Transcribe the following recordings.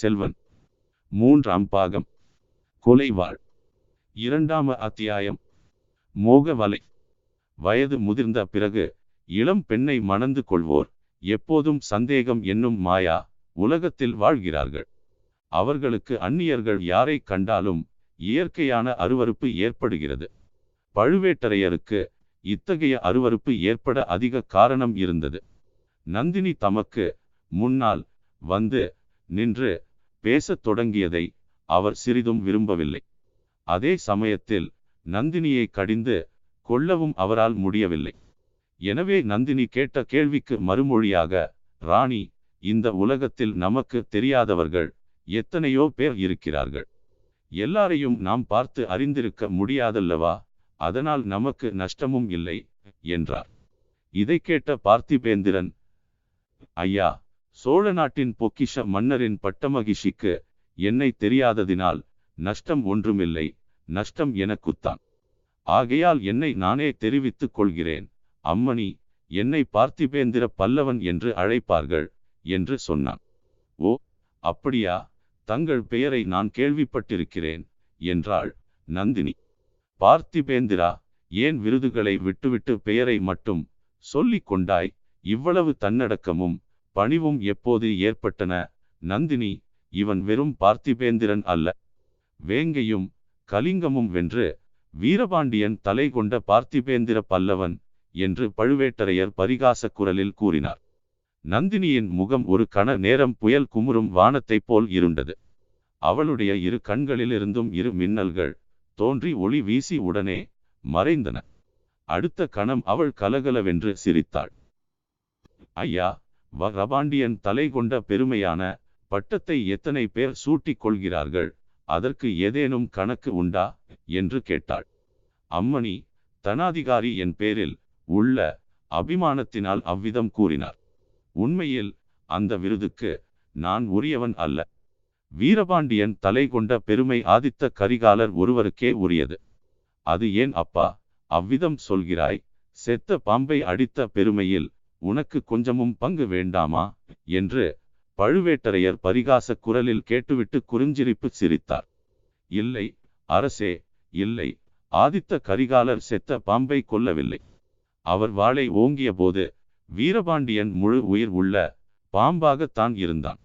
செல்வன். மூன்றாம் பாகம். கொலைவாள். இரண்டாம் அத்தியாயம். மோக வலை வயது முதிர்ந்த பிறகு இளம் பெண்ணை மணந்து கொள்வோர் எப்போதும் சந்தேகம் என்னும் மாயா உலகத்தில் வாழ்கிறார்கள். அவர்களுக்கு அந்நியர்கள் யாரை கண்டாலும் இயற்கையான அருவருப்பு ஏற்படுகிறது. பழுவேட்டரையருக்கு இத்தகைய அருவருப்பு ஏற்பட அதிக காரணம் இருந்தது. நந்தினி தமக்கு முன்னால் வந்து நின்று பேசத் தொடங்கியதை அவர் சிறிதும் விரும்பவில்லை. அதே சமயத்தில் நந்தினியை கடிந்து கொள்ளவும் அவரால் முடியவில்லை. எனவே நந்தினி கேட்ட கேள்விக்கு மறுமொழியாக ராணி இந்த உலகத்தில் நமக்கு தெரியாதவர்கள் எத்தனையோ பேர் இருக்கிறார்கள். எல்லாரையும் நாம் பார்த்து அறிந்திருக்க முடியாதல்லவா? அதனால் நமக்கு நஷ்டமும் இல்லை என்றார். இதை கேட்ட பார்த்திபேந்திரன் ஐயா சோழ நாட்டின் பொக்கிஷ மன்னரின் பட்டமகிஷிக்கு என்னை தெரியாததினால் நஷ்டம் ஒன்றுமில்லை நஷ்டம் எனக்குத்தான். ஆகையால் என்னை நானே தெரிவித்துக் கொள்கிறேன் அம்மணி என்னை பார்த்திபேந்திர பல்லவன் என்று அழைப்பார்கள் என்று சொன்னான். ஓ அப்படியா தங்கள் பெயரை நான் கேள்விப்பட்டிருக்கிறேன் என்றாள் நந்தினி. பார்த்திபேந்திரா ஏன் விருதுகளை விட்டுவிட்டு பெயரை மட்டும் சொல்லிக் கொண்டாய் இவ்வளவு தன்னடக்கமும் பணிவும் எப்போது ஏற்பட்டன? நந்தினி இவன் வெறும் பார்த்திபேந்திரன் அல்ல. வேங்கையும் கலிங்கமும் வென்று வீரபாண்டியன் தலை கொண்ட பார்த்திபேந்திர பல்லவன் என்று பழுவேட்டரையர் பரிகாச குரலில் கூறினார். நந்தினியின் முகம் ஒரு கண நேரம் புயல் குமுறும் வானத்தைப் போல் இருண்டது. அவளுடைய இரு கண்களிலிருந்தும் இரு மின்னல்கள் தோன்றி ஒளி வீசி உடனே மறைந்தன. அடுத்த கணம் அவள் கலகலவென்று சிரித்தாள். ஐயா வரபாண்டியன் தலை கொண்ட பெருமையான பட்டத்தை எத்தனை பேர் சூட்டிக் கொள்கிறார்கள்? அதற்கு ஏதேனும் கணக்கு உண்டா? என்று கேட்டாள். அம்மணி தனாதிகாரி என் பேரில் உள்ள அபிமானத்தினால் அவ்விதம் கூறினார். உண்மையில் அந்த விருதுக்கு நான் உரியவன் அல்ல. வீரபாண்டியன் தலை கொண்ட பெருமை ஆதித்த கரிகாலர் ஒருவருக்கே உரியது. அது ஏன் அப்பா? அவ்விதம் சொல்கிறாய். செத்த பாம்பை அடித்த பெருமையில் உனக்கு கொஞ்சமும் பங்கு வேண்டாமா? என்று பழுவேட்டரையர் பரிகாச குரலில் கேட்டுவிட்டு குறிஞ்சிரிப்பு சிரித்தார். இல்லை அரசே இல்லை. ஆதித்த கரிகாலர் செத்த பாம்பை கொல்லவில்லை. அவர் வாளை ஓங்கிய போது வீரபாண்டியன் முழு உயிர் உள்ள பாம்பாகத்தான் இருந்தான்.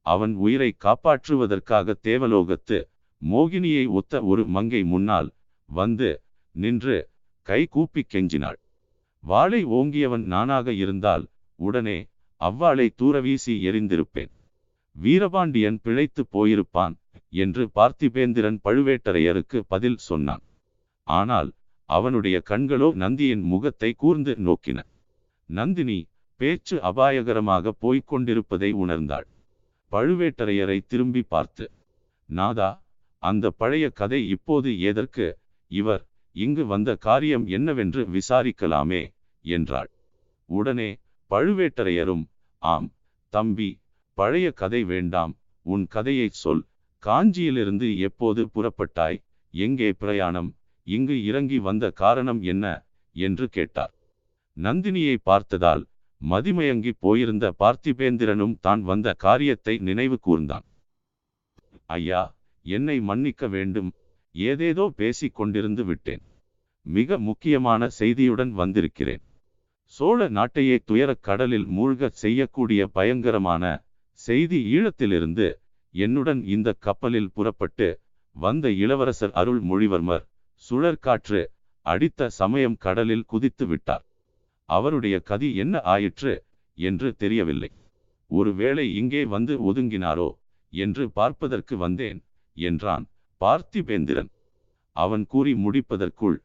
அவன் உயிரை காப்பாற்றுவதற்காக தேவலோகத்து மோகினியை ஒத்த ஒரு மங்கை முன்னால் வந்து நின்று கை கூப்பி கெஞ்சினாள். வாளை ஓங்கியவன் நானாக இருந்தால் உடனே அவ்வாளை தூரவீசி எரிந்திருப்பேன் வீரபாண்டியன் பிழைத்து போயிருப்பான் என்று பார்த்திபேந்திரன் பழுவேட்டரையருக்கு பதில் சொன்னான். ஆனால் அவனுடைய கண்களோ நந்தியின் முகத்தை கூர்ந்து நோக்கின. நந்தினி பேச்சு அபாயகரமாக போய்க் கொண்டிருப்பதை உணர்ந்தாள். பழுவேட்டரையரை திரும்பி பார்த்து நாதா அந்த பழைய கதை இப்போது எதற்கு இவர் இங்கு வந்த காரியம் என்னவென்று விசாரிக்கலாமே என்றாள். உடனே பழுவேட்டரையரும் ஆம் தம்பி பழைய கதை வேண்டாம் உன் கதையைச் சொல். காஞ்சியிலிருந்து எப்போது புறப்பட்டாய்? எங்கே பிரயாணம்? இங்கு இறங்கி வந்த காரணம் என்ன? என்று கேட்டார். நந்தினியை பார்த்ததால் மதிமயங்கி போயிருந்த பார்த்திபேந்திரனும் தான் வந்த காரியத்தை நினைவு கூர்ந்தான். ஐயா என்னை மன்னிக்க வேண்டும். ஏதேதோ பேசிக் கொண்டிருந்து விட்டேன். மிக முக்கியமான செய்தியுடன் வந்திருக்கிறேன். சோழ நாட்டையே துயரக் கடலில் மூழ்கச் செய்யக்கூடிய பயங்கரமான செய்தி ஈழத்திலிருந்து என்னுடன் இந்த கப்பலில் புறப்பட்டு வந்த இளவரசர் அருள் மொழிவர்மர் சுழற்காற்று அடித்த சமயம் கடலில் குதித்து விட்டார். அவருடைய கதி என்ன ஆயிற்று என்று தெரியவில்லை. ஒருவேளை இங்கே வந்து ஒதுங்கினாரோ என்று பார்ப்பதற்கு வந்தேன் என்றான் பார்த்திபேந்திரன். அவன் கூறி முடிப்பதற்குள்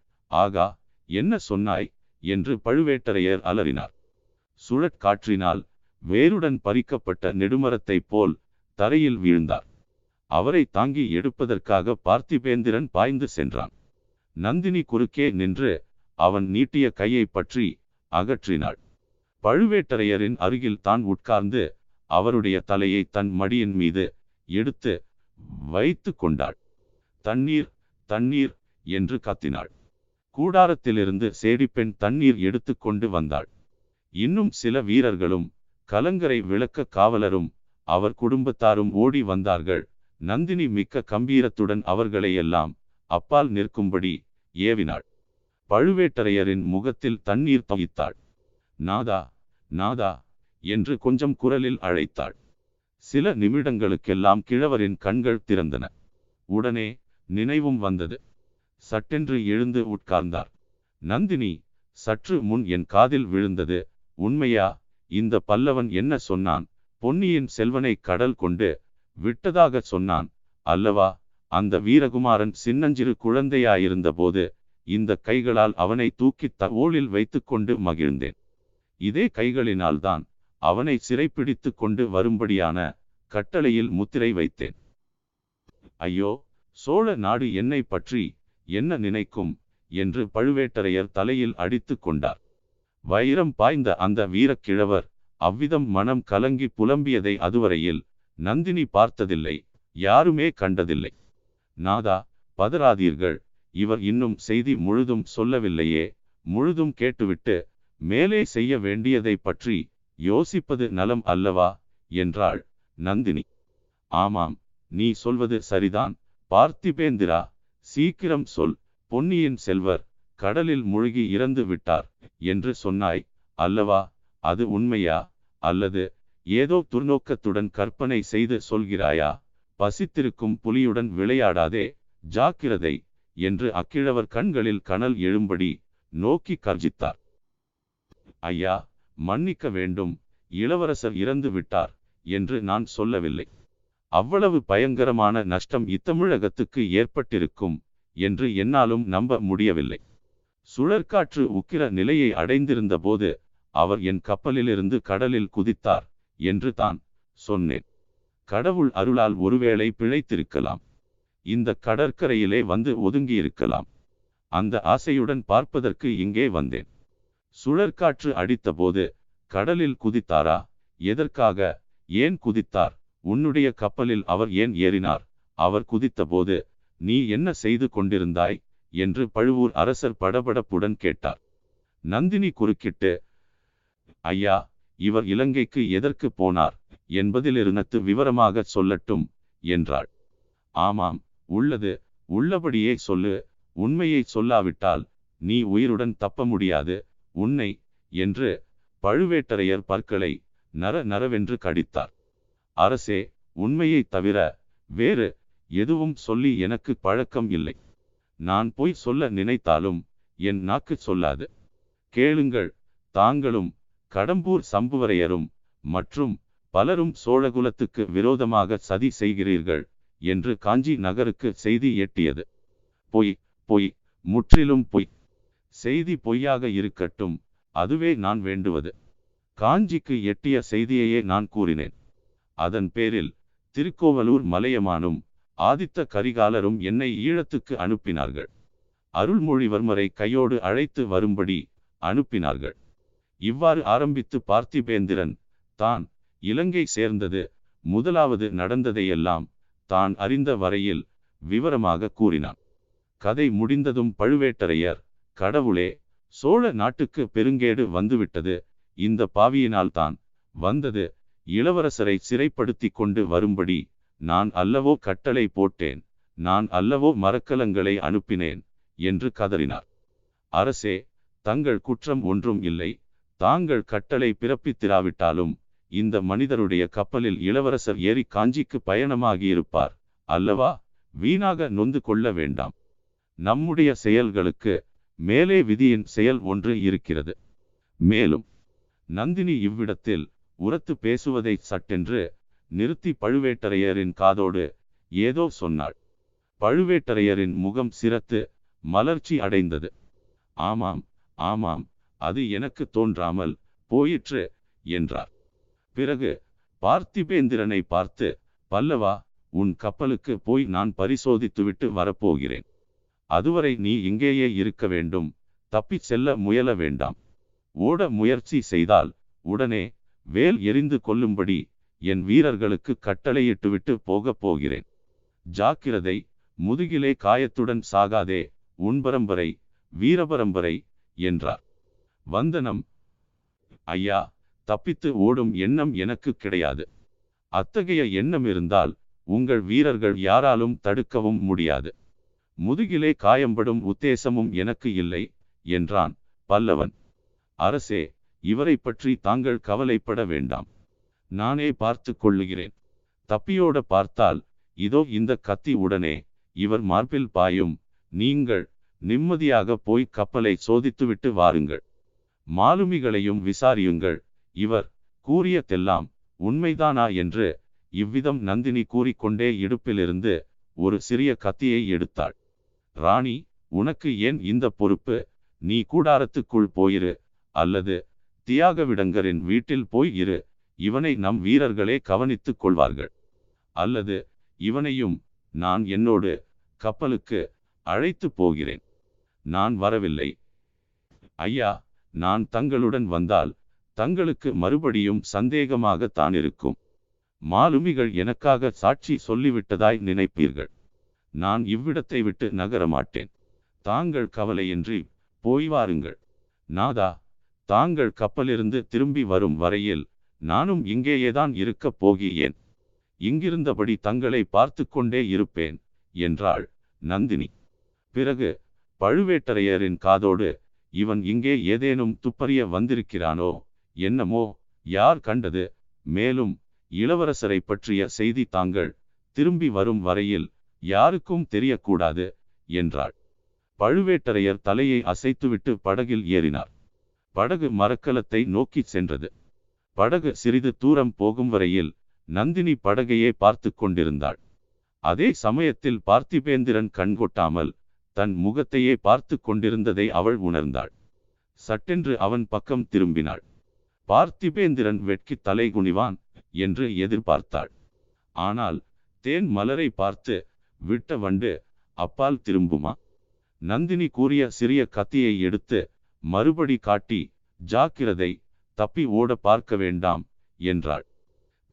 ஆகா என்ன சொன்னாய்? என்று பழுவேட்டரையர் அலறினார். சுழற்காற்றினால் வேருடன் பறிக்கப்பட்ட நெடுமரத்தைப் போல் தரையில் வீழ்ந்தார். அவரை தாங்கி எடுப்பதற்காக பார்த்திபேந்திரன் பாய்ந்து சென்றான். நந்தினி குறுக்கே நின்று அவன் நீட்டிய கையை பற்றி அகற்றினாள். பழுவேட்டரையரின் அருகில் தான் உட்கார்ந்து அவருடைய தலையை தன் மடியின் மீது எடுத்து வைத்து கொண்டாள். தண்ணீர் தண்ணீர் என்று கத்தினாள். கூடாரத்திலிருந்து சேடிப்பெண் தண்ணீர் எடுத்து கொண்டு வந்தாள். இன்னும் சில வீரர்களும் கலங்கரை விளக்க காவலரும் அவர் குடும்பத்தாரும் ஓடி வந்தார்கள். நந்தினி மிக்க கம்பீரத்துடன் அவர்களையெல்லாம் அப்பால் நிற்கும்படி ஏவினாள். பழுவேட்டரையரின் முகத்தில் தண்ணீர் தவித்தாள். நாதா நாதா என்று கொஞ்சம் குரலில் அழைத்தாள். சில நிமிடங்களுக்கெல்லாம் கிழவரின் கண்கள் திறந்தன. உடனே நினைவும் வந்தது. சட்டென்று எழுந்து உட்கார்ந்தார். நந்தினி சற்று முன் என் காதில் விழுந்தது. உண்மையா? இந்த பல்லவன் என்ன சொன்னான்? பொன்னியின் செல்வனை கடல் கொண்டு விட்டதாக சொன்னான். அல்லவா? அந்த வீரகுமாரன் சின்னஞ்சிறு குழந்தையாயிருந்தபோது இந்த கைகளால் அவனை தூக்கி தோளில் வைத்துக்கொண்டு மகிழ்ந்தேன். இதே கைகளினால்தான் அவனை சிறைப்பிடித்து கொண்டு வரும்படியான கட்டளையில் முத்திரை வைத்தேன். ஐயோ! சோழ நாடு என்னை பற்றி என்ன நினைக்கும்? என்று பழுவேட்டரையர் தலையில் அடித்து கொண்டார். வைரம் பாய்ந்த அந்த வீரக்கிழவர் அவ்விதம் மனம் கலங்கி புலம்பியதை அதுவரையில் நந்தினி பார்த்ததில்லை யாருமே கண்டதில்லை. நாதா பதறாதீர்கள். இவர் இன்னும் செய்தி முழுதும் சொல்லவில்லையே. முழுதும் கேட்டுவிட்டு மேலே செய்ய வேண்டியதை பற்றி யோசிப்பது நலம் அல்லவா? என்றாள் நந்தினி. ஆமாம் நீ சொல்வது சரிதான். பார்த்திபேந்திரா சீக்கிரம் சொல் பொன்னியின் செல்வர் கடலில் முழுகி இறந்து விட்டார் என்று சொன்னாய் அல்லவா அது உண்மையா அல்லது ஏதோ துர்நோக்கத்துடன் கற்பனை செய்து சொல்கிறாயா பசித்திருக்கும் புலியுடன் விளையாடாதே ஜாக்கிரதை என்று அக்கிழவர் கண்களில் கனல் எழும்படி நோக்கி கர்ஜித்தார். ஐயா மன்னிக்க வேண்டும் இளவரசர் இறந்து விட்டார் என்று நான் சொல்லவில்லை. அவ்வளவு பயங்கரமான நஷ்டம் இத்தமிழகத்துக்கு ஏற்பட்டிருக்கும் என்று என்னாலும் நம்ப முடியவில்லை. சுழற்காற்று உக்கிர நிலையை அடைந்திருந்த போது அவர் என் கப்பலிலிருந்து கடலில் குதித்தார் என்று தான் சொன்னேன். கடவுள் அருளால் ஒருவேளை பிழைத்திருக்கலாம். இந்த கடற்கரையிலே வந்து ஒதுங்கியிருக்கலாம். அந்த ஆசையுடன் பார்ப்பதற்கு இங்கே வந்தேன். சுழற்காற்று அடித்தபோது கடலில் குதித்தாரா? எதற்காக? ஏன் குதித்தார்? உன்னுடைய கப்பலில் அவர் ஏன் ஏறினார்? அவர் குதித்தபோது நீ என்ன செய்து கொண்டிருந்தாய்? என்று பழுவூர் அரசர் படபடப்புடன் கேட்டார். நந்தினி குறுக்கிட்டு ஐயா இவர் இலங்கைக்கு எதற்கு போனார்? என்பதிலிருந்து விவரமாக சொல்லட்டும் என்றாள். ஆமாம் உள்ளது. உள்ளபடியே சொல்லு. உண்மையை சொல்லாவிட்டால் நீ உயிருடன் தப்ப முடியாது. உன்னை என்று பழுவேட்டரையர் பற்களை நர நரவென்று கடித்தார். அரசே உண்மையை தவிர வேறு எதுவும் சொல்லி எனக்கு பழக்கம் இல்லை. நான் போய் சொல்ல நினைத்தாலும் என் நாக்கு சொல்லாது. கேளுங்கள் தாங்களும் கடம்பூர் சம்புவரையரும் மற்றும் பலரும் சோழகுலத்துக்கு விரோதமாக சதி செய்கிறீர்கள் என்று காஞ்சி நகருக்கு செய்தி எட்டியது. பொய் பொய் முற்றிலும் பொய். செய்தி பொய்யாக இருக்கட்டும் அதுவே நான் வேண்டுவது. காஞ்சிக்கு எட்டிய செய்தியையே நான் கூறினேன். அதன் பேரில் திருக்கோவலூர் மலையமானும் ஆதித்த கரிகாலரும் என்னை ஈழத்துக்கு அனுப்பினார்கள். அருள்மொழிவர்மரை கையோடு அழைத்து வரும்படி அனுப்பினார்கள். இவ்வாறு ஆரம்பித்து பார்த்திபேந்திரன் தான் இலங்கை சேர்ந்தது முதலாவது நடந்ததையெல்லாம் தான் அறிந்த வரையில் விவரமாக கூறினான். கதை முடிந்ததும் பழுவேட்டரையர் கடவுளே சோழ நாட்டுக்கு பெருங்கேடு வந்துவிட்டது இந்த பாவியினால் தான் வந்தது இளவரசரை சிறைப்படுத்தி கொண்டு வரும்படி நான் அல்லவோ கட்டளை போட்டேன் நான் அல்லவோ மரக்கலங்களை அனுப்பினேன் என்று கதறினார். அரசே தங்கள் குற்றம் ஒன்றும் இல்லை தாங்கள் கட்டளை பிறப்பித்திராவிட்டாலும் இந்த மனிதருடைய கப்பலில் இளவரசர் ஏறி காஞ்சிக்கு பயணமாகியிருப்பார் அல்லவா? வீணாக நொந்து கொள்ள வேண்டாம். நம்முடைய செயல்களுக்கு மேலே விதியின் செயல் ஒன்று இருக்கிறது. மேலும் நந்தினி இவ்விடத்தில் உரத்து பேசுவதை சட்டென்று நிறுத்தி பழுவேட்டரையரின் காதோடு ஏதோ சொன்னாள். பழுவேட்டரையரின் முகம் சிரத்து மலர்ச்சி அடைந்தது. ஆமாம் ஆமாம் அது எனக்கு தோன்றாமல் போயிற்று என்றார். பிறகு பார்த்திபேந்திரனை பார்த்து பல்லவா உன் கப்பலுக்கு போய் நான் பரிசோதித்துவிட்டு வரப்போகிறேன். அதுவரை நீ இங்கேயே இருக்க வேண்டும் தப்பிச் செல்ல முயல வேண்டாம். ஓட முயற்சி செய்தால் உடனே வேல் எரிந்து கொள்ளும்படி என் வீரர்களுக்கு கட்டளையிட்டுவிட்டு போகப் போகிறேன். ஜாக்கிரதை முதுகிலே காயத்துடன் சாகாதே உன்பரம்பரை வீரபரம்பரை என்றார். வந்தனம் ஐயா தப்பித்து ஓடும் எண்ணம் எனக்கு கிடையாது. அத்தகைய எண்ணம் இருந்தால் உங்கள் வீரர்கள் யாராலும் தடுக்கவும் முடியாது. முதுகிலே காயம்படும் உத்தேசமும் எனக்கு இல்லை என்றான் பல்லவன். அரசே இவரை பற்றி தாங்கள் கவலைப்பட வேண்டாம். நானே பார்த்து கொள்ளுகிறேன். தப்பியோட பார்த்தால் இதோ இந்த கத்தி உடனே இவர் மார்பில் பாயும் நீங்கள் நிம்மதியாக போய் கப்பலை சோதித்துவிட்டு வாருங்கள். மாலுமிகளையும் விசாரியுங்கள் இவர் கூறியதெல்லாம் உண்மைதானா என்று இவ்விதம் நந்தினி கூறிக்கொண்டே இடுப்பிலிருந்து ஒரு சிறிய கத்தியை எடுத்தாள். ராணி உனக்கு ஏன் இந்த பொறுப்பு? நீ கூடாரத்துக்குள் போயிரு அல்லது தியாகவிடங்கரின் வீட்டில் போய் இரு. இவனை நம் வீரர்களே கவனித்துக் கொள்வார்கள். அல்லது இவனையும் நான் என்னோடு கப்பலுக்கு அழைத்து போகிறேன். நான் வரவில்லை. ஐயா நான் தங்களுடன் வந்தால் தங்களுக்கு மறுபடியும் சந்தேகமாகத்தான் இருக்கும். மாலுமிகள் எனக்காக சாட்சி சொல்லிவிட்டதாய் நினைப்பீர்கள். நான் இவ்விடத்தை விட்டு நகரமாட்டேன். தாங்கள் கவலையின்றி போய் வாருங்கள். நாதா தாங்கள் கப்பலிருந்து திரும்பி வரும் வரையில் நானும் இங்கேயேதான் இருக்கப் போகிறேன். இங்கிருந்தபடி தங்களை பார்த்து கொண்டே இருப்பேன் என்றாள் நந்தினி. பிறகு பழுவேட்டரையரின் காதோடு இவன் இங்கே ஏதேனும் துப்பறிய வந்திருக்கிறானோ என்னமோ யார் கண்டது? மேலும் இளவரசரை பற்றிய செய்தி தாங்கள் திரும்பி வரும் வரையில் யாருக்கும் தெரியக்கூடாது என்றாள். பழுவேட்டரையர் தலையை அசைத்துவிட்டு படகில் ஏறினார். படகு மரக்கலத்தை நோக்கிச் சென்றது. படகு சிறிது தூரம் போகும் வரையில் நந்தினி படகையே பார்த்து கொண்டிருந்தாள். அதே சமயத்தில் பார்த்திபேந்திரன் கண்கொட்டாமல் தன் முகத்தையே பார்த்து கொண்டிருந்ததை அவள் உணர்ந்தாள். சட்டென்று அவன் பக்கம் திரும்பினாள். பார்த்திபேந்திரன் வெட்கி தலை குனிவான் என்று எதிர்பார்த்தாள். ஆனால் தேன் மலரை பார்த்து விட்ட வண்டு அப்பால் திரும்புமா? நந்தினி கூறிய சிறிய கத்தியை எடுத்து மறுபடி காட்டி ஜாக்கிரதை தப்பி ஓட பார்க்க வேண்டாம் என்றாள்.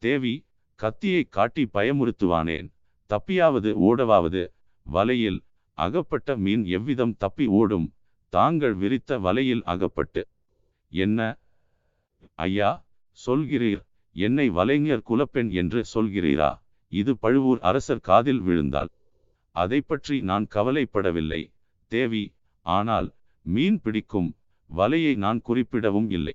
தேவி கத்தியை காட்டி பயமுறுத்துவானேன். தப்பியாவது ஓடவாவது வலையில் அகப்பட்ட மீன் எவ்விதம் தப்பி ஓடும்? தாங்கள் விரித்த வலையில் அகப்பட்டு. என்ன? ஐயா சொல்கிறீர். என்னை வலைஞர் குலப்பெண் என்று சொல்கிறீரா? இது பழுவூர் அரசர் காதில் விழுந்தால் அதை பற்றி நான் கவலைப்படவில்லை. தேவி ஆனால் மீன் பிடிக்கும் வலையை நான் குறிப்பிடவும் இல்லை.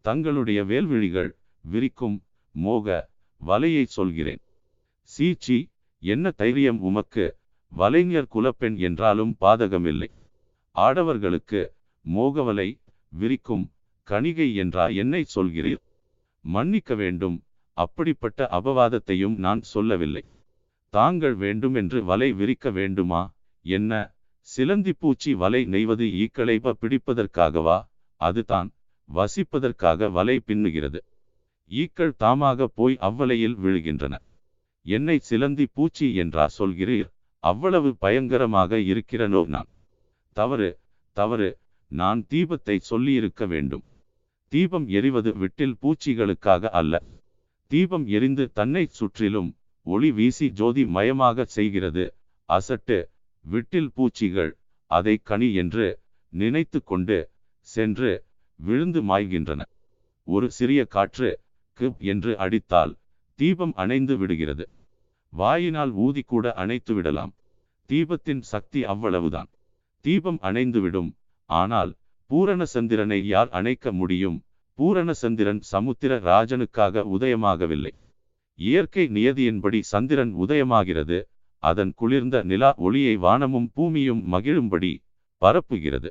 தங்களுடைய வேல்விழிகள் விரிக்கும் மோக வலையை சொல்கிறேன். சீச்சி என்ன தைரியம் உமக்கு? வலைஞர் குலப்பெண் என்றாலும் பாதகமில்லை. ஆடவர்களுக்கு மோகவலை விரிக்கும் கணிகை என்றா என்னை சொல்கிறீர்? மன்னிக்க வேண்டும் அப்படிப்பட்ட அபவாதத்தையும் நான் சொல்லவில்லை. தாங்கள் வேண்டுமென்று வலை விரிக்க வேண்டுமா? என்ன? சிலந்தி பூச்சி வலை நெய்வது ஈக்களைப்ப பிடிப்பதற்காகவா? அதுதான் வசிப்பதற்காக வலை பின்னுகிறது. ஈக்கள் தாமாக போய் அவ்வலையில் விழுகின்றன. என்னை சிலந்தி பூச்சி என்றா சொல்கிறீர் அவ்வளவு பயங்கரமாக இருக்கிறனோ நான்? தவறு தவறு நான் தீபத்தை சொல்லியிருக்க வேண்டும். தீபம் எரிவது விட்டில் பூச்சிகளுக்காக அல்ல. தீபம் எரிந்து தன்னை சுற்றிலும் ஒளி வீசி ஜோதி மயமாக செய்கிறது அசட்டு விட்டில் பூச்சிகள் அதை கனி என்று நினைத்து கொண்டு சென்று விழுந்து மாய்கின்றன. ஒரு சிறிய காற்று கிப் என்று அடித்தால் தீபம் அணைந்து விடுகிறது. வாயினால் ஊதி கூட அணைத்து விடலாம். தீபத்தின் சக்தி அவ்வளவுதான். தீபம் அணைந்துவிடும் ஆனால் பூரண சந்திரனை யார் அணைக்க முடியும்? பூரண சந்திரன் சமுத்திர ராஜனுக்காக உதயமாகவில்லை. இயற்கை நியதியின்படி சந்திரன் உதயமாகிறது. அதன் குளிர்ந்த நிலா ஒளியை வானமும் பூமியும் மகிழும்படி பரப்புகிறது.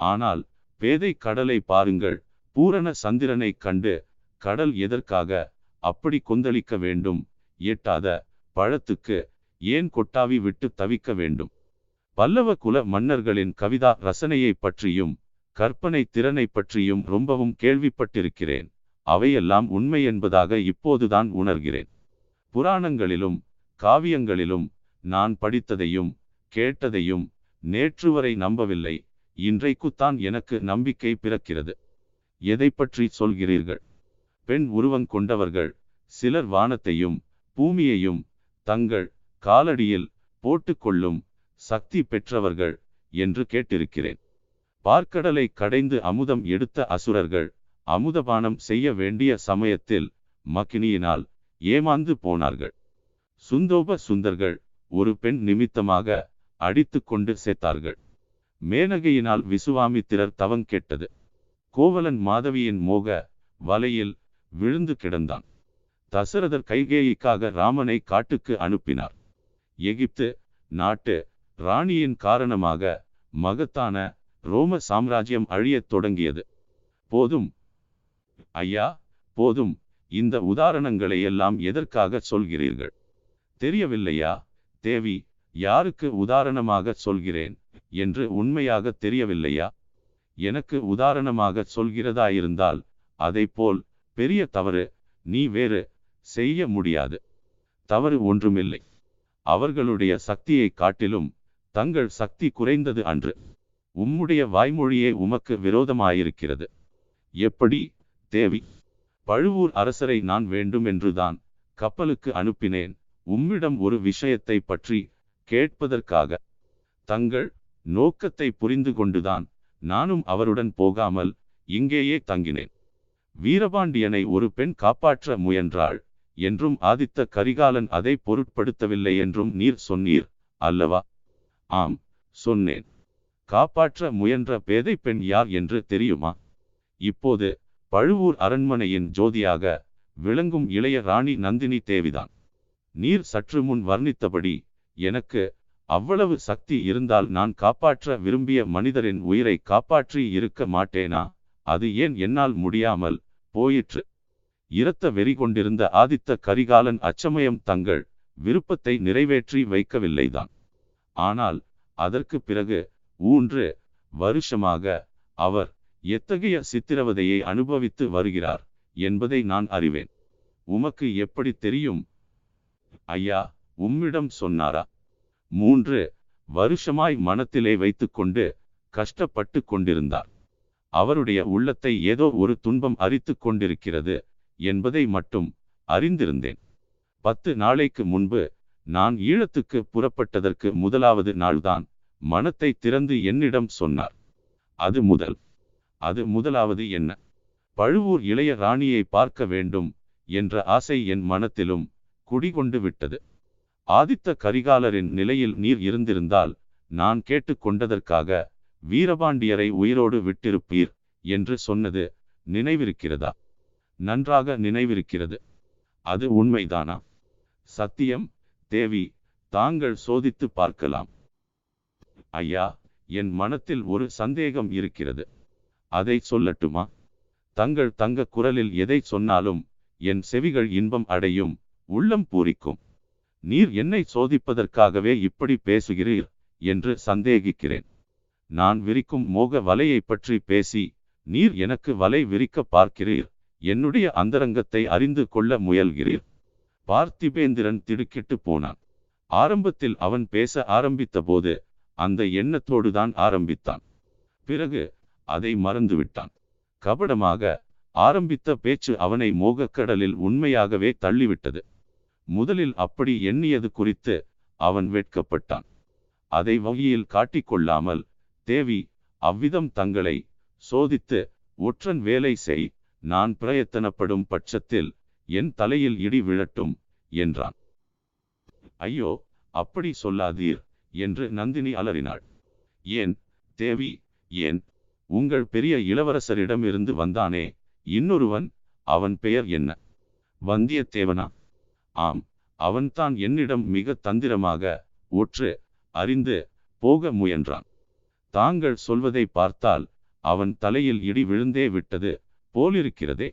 ஆனால் பேதை கடலை பாருங்கள் பூரண சந்திரனை கண்டு கடல் எதற்காக அப்படி கொந்தளிக்க வேண்டும்? எட்டாத பழத்துக்கு ஏன் கொட்டாவி விட்டு தவிக்க வேண்டும்? பல்லவ குல மன்னர்களின் கவிதா ரசனையை பற்றியும் கற்பனை திறனை பற்றியும் ரொம்பவும் கேள்விப்பட்டிருக்கிறேன். அவையெல்லாம் உண்மை என்பதாக இப்போதுதான் உணர்கிறேன். புராணங்களிலும் காவியங்களிலும் நான் படித்ததையும் கேட்டதையும் நேற்று வரை நம்பவில்லை இன்றைக்குத்தான் எனக்கு நம்பிக்கை பிறக்கிறது. எதை பற்றி சொல்கிறீர்கள்? பெண் உருவங் கொண்டவர்கள் சிலர் வானத்தையும் பூமியையும் தங்கள் காலடியில் போட்டுக்கொள்ளும் சக்தி பெற்றவர்கள் என்று கேட்டிருக்கிறேன். பார்க்கடலை கடைந்து அமுதம் எடுத்த அசுரர்கள் அமுதபானம் செய்ய வேண்டிய சமயத்தில் மக்கினியினால் ஏமாந்து போனார்கள். சுந்தோப சுந்தர்கள் ஒரு பெண் நிமித்தமாக அடித்து கொண்டு சேர்த்தார்கள். மேனகையினால் விசுவாமித்திரர் தவங் கேட்டது. கோவலன் மாதவியின் மோக வலையில் விழுந்து கிடந்தான். தசரதர் கைகேயிக்காக ராமனை காட்டுக்கு அனுப்பினார். எகிப்து நாட்டு ராணியின் காரணமாக மகத்தான ரோம சாம்ராஜ்யம் அழியத் தொடங்கியது. போதும் ஐயா போதும். இந்த உதாரணங்களை எல்லாம் எதற்காக சொல்கிறீர்கள்? தெரியவில்லையா? தேவி யாருக்கு உதாரணமாக சொல்கிறேன் என்று உண்மையாக தெரியவில்லையா? எனக்கு உதாரணமாக சொல்கிறதாயிருந்தால் போல் பெரிய தவறு நீ வேறு செய்ய முடியாது. தவறு ஒன்றுமில்லை. அவர்களுடைய சக்தியை காட்டிலும் தங்கள் சக்தி குறைந்தது அன்று. உம்முடைய வாய்மொழியே உமக்கு விரோதமாயிருக்கிறது. எப்படி தேவி? பழுவூர் அரசரை நான் வேண்டுமென்றுதான் கப்பலுக்கு அனுப்பினேன். உம்மிடம் ஒரு விஷயத்தை பற்றி கேட்பதற்காக தங்கள் நோக்கத்தை புரிந்து கொண்டுதான் நானும் அவருடன் போகாமல் இங்கேயே தங்கினேன். வீரபாண்டியனை ஒரு பெண் காப்பாற்ற முயன்றாள் என்றும் ஆதித்த கரிகாலன் அதை பொருட்படுத்தவில்லை என்றும் நீர் சொன்னீர் அல்லவா? ஆம் சொன்னேன். காப்பாற்ற முயன்ற பேதை பெண் யார் என்று தெரியுமா? இப்போது பழுவூர் அரண்மனையின் ஜோதியாக விளங்கும் இளைய ராணி நந்தினி தேவிதான். நீர் சற்று முன் வர்ணித்தபடி எனக்கு அவ்வளவு சக்தி இருந்தால் நான் காப்பாற்ற விரும்பிய மனிதரின் உயிரை காப்பாற்றி இருக்க மாட்டேனா? அது ஏன் என்னால் முடியாமல் போயிற்று? இரத்த வெறி கொண்டிருந்த ஆதித்த கரிகாலன் அச்சமயம் தங்கள் விருப்பத்தை நிறைவேற்றி வைக்கவில்லைதான். ஆனால் அதற்கு பிறகு ஊன்று வருஷமாக அவர் எத்தகைய சித்திரவதையை அனுபவித்து வருகிறார் என்பதை நான் அறிவேன். உமக்கு எப்படி தெரியும்? ஐயா உம்மிடம் சொன்னாரா? மூன்று வருஷமாய் மனத்திலே வைத்துக்கொண்டு கஷ்டப்பட்டு கொண்டிருந்தார். அவருடைய உள்ளத்தை ஏதோ ஒரு துன்பம் அரித்து கொண்டிருக்கிறது என்பதை மட்டும் அறிந்திருந்தேன். பத்து நாளைக்கு முன்பு நான் ஈழத்துக்கு புறப்பட்டதற்கு முதலாவது நாள்தான் மனத்தை திறந்து என்னிடம் சொன்னார். அது முதல். அது முதலாவது என்ன? பழுவூர் இளைய ராணியை பார்க்க வேண்டும் என்ற ஆசை என் மனத்திலும் குடிகொண்டு விட்டது. ஆதித்த கரிகாலரின் நிலையில் நீர் இருந்திருந்தால் நான் கேட்டுக்கொண்டதற்காக வீரபாண்டியரை உயிரோடு விட்டிருப்பீர் என்று சொன்னது நினைவிருக்கிறதா? நன்றாக நினைவிருக்கிறது. அது உண்மைதானா? சத்தியம் தேவி தாங்கள் சோதித்து பார்க்கலாம். ஐயா என் மனத்தில் ஒரு சந்தேகம் இருக்கிறது. அதை சொல்லட்டுமா? தங்கள் தங்க குரலில் எதை சொன்னாலும் என் செவிகள் இன்பம் அடையும் உள்ளம் பூரிக்கும். நீர் என்னை சோதிப்பதற்காகவே இப்படி பேசுகிறீர் என்று சந்தேகிக்கிறேன். நான் விரிக்கும் மோக வலையை பற்றி பேசி நீர் எனக்கு வலை விரிக்க பார்க்கிறீர் என்னுடைய அந்தரங்கத்தை அறிந்து கொள்ள முயல்கிறீர். பார்த்திபேந்திரன் திடுக்கிட்டு போனான். ஆரம்பத்தில் அவன் பேச ஆரம்பித்தபோது அந்த எண்ணத்தோடுதான் ஆரம்பித்தான். பிறகு அதை மறந்துவிட்டான். கபடமாக ஆரம்பித்த பேச்சு அவனை மோகக்கடலில் உண்மையாகவே தள்ளிவிட்டது. முதலில் அப்படி எண்ணியது குறித்து அவன் வெட்கப்பட்டான். அதை வகையில் காட்டிக்கொள்ளாமல் தேவி அவ்விதம் தங்களை சோதித்து ஒற்றன் வேலை செய் நான் பிரயத்தனப்படும் பட்சத்தில் என் தலையில் இடி விழட்டும் என்றான். ஐயோ அப்படி சொல்லாதீர் என்று நந்தினி அலறினாள். ஏன் தேவி ஏன் உங்கள் பெரிய இளவரசரிடமிருந்து வந்தானே இன்னொருவன் அவன் பெயர் என்ன? வந்தியத்தேவனா? ஆம் அவன்தான் என்னிடம் மிக தந்திரமாக ஒற்று அறிந்து போக முயன்றான். தாங்கள் சொல்வதை பார்த்தால் அவன் தலையில் இடி விழுந்தே விட்டது போலிருக்கிறதே.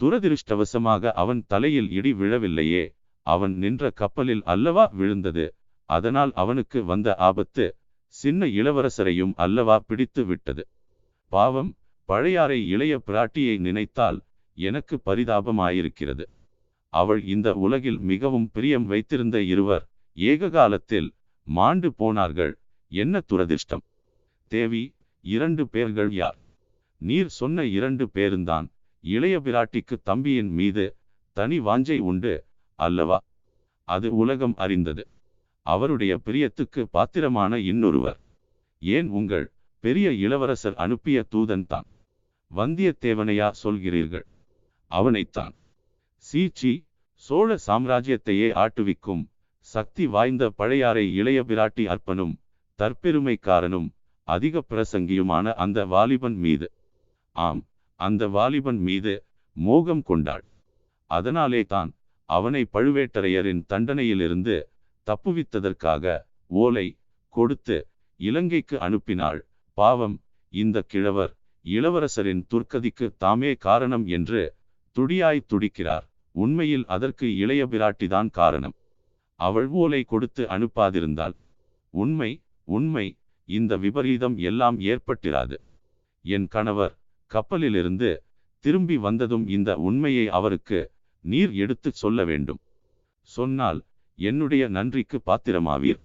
துரதிருஷ்டவசமாக அவன் தலையில் இடி விழவில்லையே அவன் நின்ற கப்பலில் அல்லவா விழுந்தது? அதனால் அவனுக்கு வந்த ஆபத்து சின்ன இளவரசரையும் அல்லவா பிடித்து விட்டது. பாவம் பழையாறை இளைய பிராட்டியை நினைத்தால் எனக்கு பரிதாபமாயிருக்கிறது. அவள் இந்த உலகில் மிகவும் பிரியம் வைத்திருந்த இருவர் ஏக காலத்தில் மாண்டு போனார்கள். என்ன துரதிர்ஷ்டம். தேவி இரண்டு பேர்கள் யார்? நீர் சொன்ன இரண்டு பேருந்தான். இளைய பிராட்டிக்கு தம்பியின் மீது தனி வாஞ்சை உண்டு அல்லவா? அது உலகம் அறிந்தது. அவருடைய பிரியத்துக்கு பாத்திரமான இன்னொருவர். ஏன் உங்கள் பெரிய இளவரசர் அனுப்பிய தூதன் தான்? வந்தியத்தேவனையா சொல்கிறீர்கள்? அவனைத்தான். சீச்சி சோழ சாம்ராஜ்யத்தையே ஆட்டுவிக்கும் சக்தி வாய்ந்த பழையாறை இளைய பிராட்டி அர்ப்பனும் தற்பெருமைக்காரனும் அதிக பிரசங்கியுமான அந்த வாலிபன் மீது. ஆம் அந்த வாலிபன் மீது மோகம் கொண்டாள். அதனாலே தான் அவனை பழுவேட்டரையரின் தண்டனையிலிருந்து தப்புவித்ததற்காக ஓலை கொடுத்து இலங்கைக்கு அனுப்பினாள். பாவம் இந்த கிழவர் இளவரசரின் துர்க்கதிக்கு தாமே காரணம் என்று துடியாய் துடிக்கிறார். உண்மையில் அதற்கு இளைய பிராட்டிதான் காரணம். அவள் ஓலை கொடுத்து அனுப்பாதிருந்தால் உண்மை உண்மை இந்த விபரீதம் எல்லாம் ஏற்பட்டிராது. என் கணவர் கப்பலிலிருந்து திரும்பி வந்ததும் இந்த உண்மையை அவருக்கு நீர் எடுத்துச் சொல்ல வேண்டும். சொன்னால் என்னுடைய நன்றிக்கு பாத்திரமாவீர்.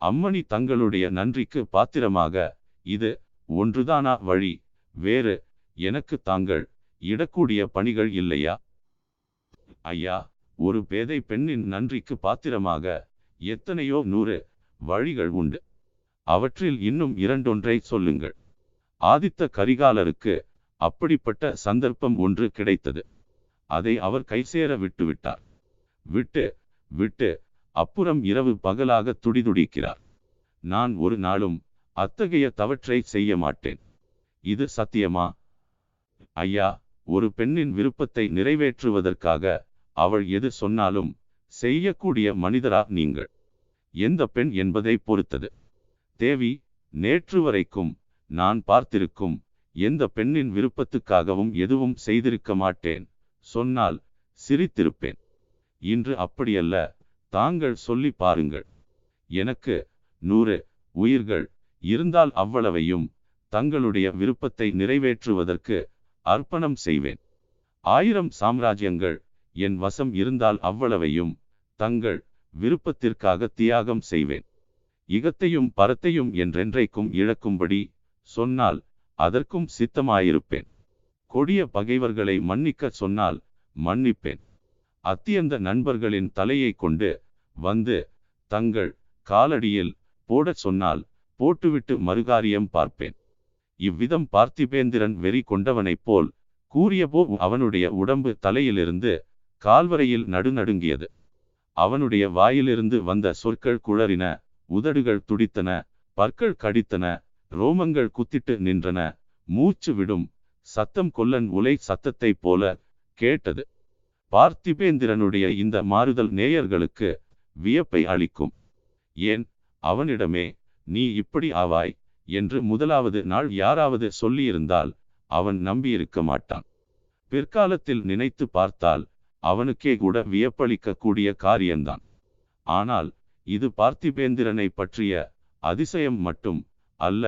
அம்மணி தங்களுடைய நன்றிக்கு பாத்திரமாக இது ஒன்றுதானா வழி? வேறு எனக்கு தாங்கள் இடக்கூடிய பணிகள் இல்லையா? ஐயா ஒரு பேதை பெண்ணின் நன்றிக்கு பாத்திரமாக எத்தனையோ நூறு வழிகள் உண்டு. அவற்றில் இன்னும் இரண்டொன்றை சொல்லுங்கள். ஆதித்த கரிகாலருக்கு அப்படிப்பட்ட சந்தர்ப்பம் ஒன்று கிடைத்தது. அதை அவர் கைசேர விட்டுவிட்டார். விட்டு விட்டு அப்புறம் இரவு பகலாக துடிதுடிக்கிறார். நான் ஒரு நாளும் அத்தகைய தவற்றை செய்ய மாட்டேன். இது சத்தியமா? ஐயா ஒரு பெண்ணின் விருப்பத்தை நிறைவேற்றுவதற்காக அவள் எது சொன்னாலும் செய்யக்கூடிய மனிதரா நீங்கள்? எந்த பெண் என்பதை பொறுத்தது. தேவி நேற்று வரைக்கும் நான் பார்த்திருக்கும் எந்த பெண்ணின் விருப்பத்துக்காகவும் எதுவும் செய்திருக்க மாட்டேன். சொன்னால் சிரித்திருப்பேன். இன்று அப்படியல்ல தாங்கள் சொல்லி பாருங்கள். எனக்கு நூறு உயிர்கள் இருந்தால் அவ்வளவையும் தங்களுடைய விருப்பத்தை நிறைவேற்றுவதற்கு அர்ப்பணம் செய்வேன். ஆயிரம் சாம்ராஜ்யங்கள் என் வசம் இருந்தால் அவ்வளவையும் தங்கள் விருப்பத்திற்காக தியாகம் செய்வேன். இகத்தையும் பரத்தையும் என்றென்றைக்கும் இழக்கும்படி சொன்னால் அதற்கும் சித்தமாயிருப்பேன். கொடிய பகைவர்களை மன்னிக்க சொன்னால் மன்னிப்பேன். அத்தியந்த நண்பர்களின் தலையை கொண்டு வந்து தங்கள் காலடியில் போடச் சொன்னால் போட்டுவிட்டு மறுகாரியம் பார்ப்பேன். இவ்விதம் பார்த்திபேந்திரன் வெறி கொண்டவனைப் போல் கூறியபோ அவனுடைய உடம்பு தலையிலிருந்து கால்வரையில் நடுநடுங்கியது. அவனுடைய வாயிலிருந்து வந்த சொற்கள் குளறின உதடுகள் துடித்தன பற்கள் கடித்தன ரோமங்கள் குத்திட்டு நின்றன மூச்சு விடும் சத்தம் கொல்லன் உலை சத்தத்தைப் போல கேட்டது. பார்த்திபேந்திரனுடைய இந்த மாறுதல் நேயர்களுக்கு வியப்பை அளிக்கும். ஏன் அவனிடமே நீ இப்படி ஆவாய் என்று முதலாவது நாள் யாராவது சொல்லியிருந்தால் அவன் நம்பியிருக்க மாட்டான். பிற்காலத்தில் நினைத்து பார்த்தால் அவனுக்கே கூட வியப்பளிக்கக்கூடிய காரியம்தான் ஆனால் இது பார்த்திபேந்திரனை பற்றிய அதிசயம் மட்டும் அல்ல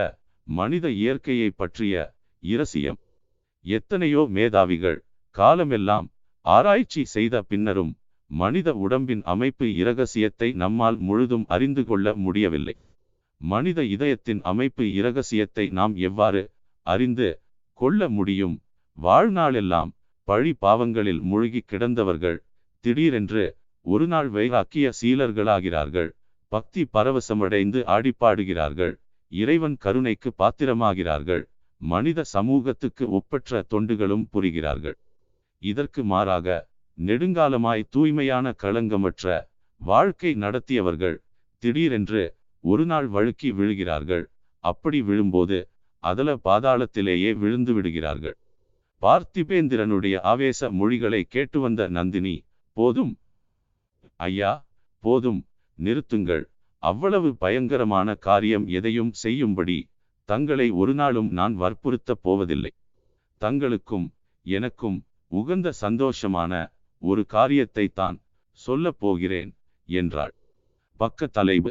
மனித இயற்கையை பற்றிய இரசியம். எத்தனையோ மேதாவிகள் காலமெல்லாம் ஆராய்ச்சி செய்த பின்னரும் மனித உடம்பின் அமைப்பு இரகசியத்தை நம்மால் முழுதும் அறிந்து கொள்ள முடியவில்லை. மனித இதயத்தின் அமைப்பு இரகசியத்தை நாம் எவ்வாறு அறிந்து கொள்ள முடியும்? வாழ்நாளெல்லாம் பழி பாவங்களில் மூழ்கி கிடந்தவர்கள் திடீரென்று ஒரு நாள் வைராக்கிய சீலர்களாகிறார்கள். பக்தி பரவசமடைந்து ஆடிப்பாடுகிறார்கள். இறைவன் கருணைக்கு பாத்திரமாகிறார்கள். மனித சமூகத்துக்கு ஒப்பற்ற தொண்டுகளும் புரிகிறார்கள். இதற்கு மாறாக நெடுங்காலமாய் தூய்மையான களங்கமற்ற வாழ்க்கை நடத்தியவர்கள் திடீரென்று ஒரு நாள் வழுக்கி விழுகிறார்கள். அப்படி விழும்போது அதல பாதாளத்திலேயே விழுந்து விடுகிறார்கள். பார்த்திபேந்திரனுடைய ஆவேச மொழிகளை கேட்டு வந்த நந்தினி போதும். ஐயா போதும். நிறுத்துங்கள். அவ்வளவு பயங்கரமான காரியம் எதையும் செய்யும்படி தங்களை ஒரு நாளும் நான் வற்புறுத்தப் போவதில்லை. தங்களுக்கும் எனக்கும் உகந்த சந்தோஷமான ஒரு காரியத்தை தான் சொல்லப் போகிறேன் என்றாள். பக்க தலைவு